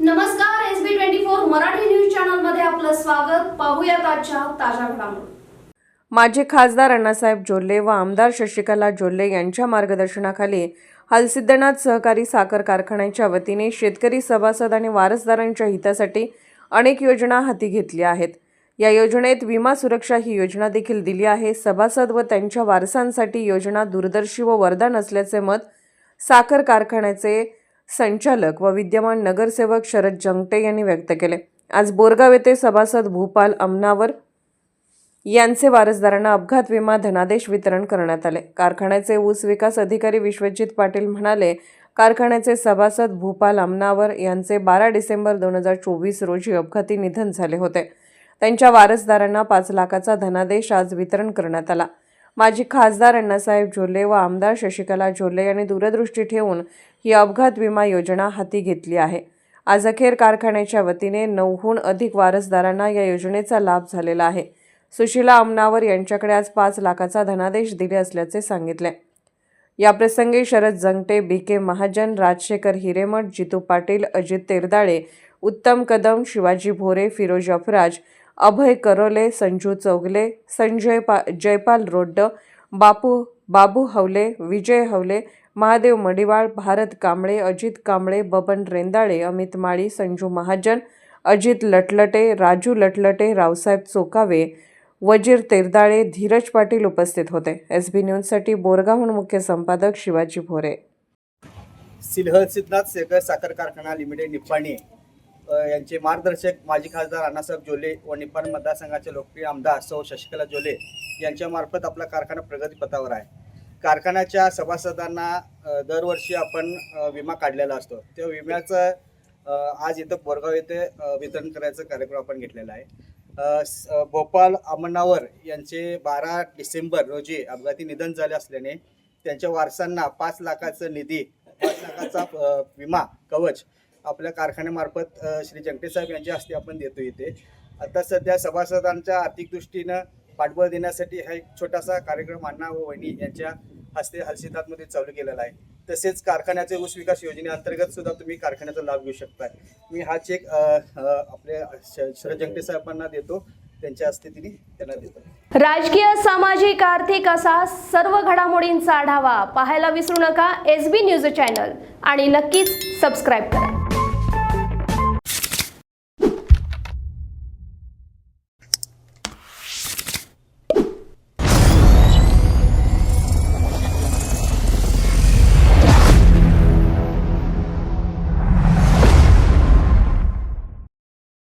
नमस्कार S B twenty four Marathi news चॅनलमध्ये आपलं स्वागत. पाहूयात आजच्या ताज्या घडामोडी. माजी खासदार अण्णासाहेब जोल्ले व आमदार शशिकला जोल्ले यांच्या मार्गदर्शनाखाली हलसिद्धनाथ सहकारी साखर कारखान्याच्या वतीने शेतकरी सभासद आणि वारसदारांच्या हितासाठी अनेक योजना हाती घेतल्या आहेत. या योजनेत विमा सुरक्षा ही योजना देखील दिली आहे. सभासद व त्यांच्या वारसांसाठी योजना दूरदर्शी व वरदान असल्याचे मत साखर कारखान्याचे संचालक व विद्यमान नगरसेवक शरद जंगटे यांनी व्यक्त केले. आज बोरगाव येथे सभासद भूपाल अमनावर यांचे वारसदारांना अपघात विमा धनादेश वितरण करण्यात आले. कारखान्याचे ऊस विकास अधिकारी विश्वजित पाटील म्हणाले कारखान्याचे सभासद भूपाल अमनावर यांचे बारा डिसेंबर दोन हजार चोवीस रोजी अपघाती निधन झाले होते. त्यांच्या वारसदारांना पाच लाखाचा धनादेश आज वितरण करण्यात आला. माजी खासदार अण्णासाहेब झोले व आमदार शशिकला झोले यांनी दूरदृष्टी ठेवून ही अपघात विमा योजना हाती घेतली आहे. आज अखेर कारखान्याच्या वतीने नऊहून अधिक वारसदारांना या योजनेचा लाभ झालेला आहे. सुशीला अमनावर यांच्याकडे आज पाच लाखाचा धनादेश दिले असल्याचे सांगितले. याप्रसंगी शरद जंगटे बी के महाजन राजशेखर हिरेमठ जितू पाटील अजित तेरदाळे उत्तम कदम शिवाजी भोरे फिरोज अफराज अभय करोले संजू चौगले संजय पा जयपाल रोड्ड बापू बाबू हवले विजय हवले महादेव मडिवाळ भारत कांबळे अजित कांबळे बबन रेंदाळे अमित माळी संजू महाजन अजित लटलटे राजू लटलटे रावसाहेब चोकावे वजीर तेरदाळे धीरज पाटील उपस्थित होते. एस बी न्यूजसाठी बोरगावहून मुख्य संपादक शिवाजी भोरे. सिल्हर सिद्धनाथ सेकर साखर कारखाना लिमिटेड निप्पाणी. यांचे मार्गदर्शक माजी खासदार अण्णासाहेब जोले व निपाण मतदारसंघाचे लोकप्रिय आमदार सौ शशिकला जोले यांच्यामार्फत आपला कारखाना प्रगतीपथावर आहे. कारखान्याच्या सभासदांना दरवर्षी आपण विमा काढलेला असतो. त्या विम्याचं आज इथं बोरगाव येथे वितरण करायचा कार्यक्रम आपण घेतलेला आहे. भोपाल अमनावर यांचे बारा डिसेंबर रोजी अपघाती निधन झाले असल्याने त्यांच्या वारसांना पाच लाखाचं निधी पाच लाखाचा विमा कवच आपल्या कारखान्यामार्फत श्री जंगटे साहेब यांच्या हस्ते आपण देतो इथे. आता सध्या सभासदांच्या आर्थिक दृष्टीनं पाठबळ देण्यासाठी हा एक छोटासा कार्यक्रम अण्णा व वहिनी यांच्या हस्ते हलसिदातमध्ये चालू केलेला आहे. तसेच कारखान्याचे ऊस विकास योजनेअंतर्गत सुद्धा तुम्ही कारखान्याचा लाभ घेऊ शकताय. मी हा चेक आपल्या श- शरद जंगटे साहेबांना देतो. त्यांच्या हस्ते तिने त्यांना देतो. राजकीय सामाजिक आर्थिक असा सर्व घडामोडींचा आढावा पाहायला विसरू नका. एस बी न्यूज चॅनल आणि नक्कीच सबस्क्राईब करा.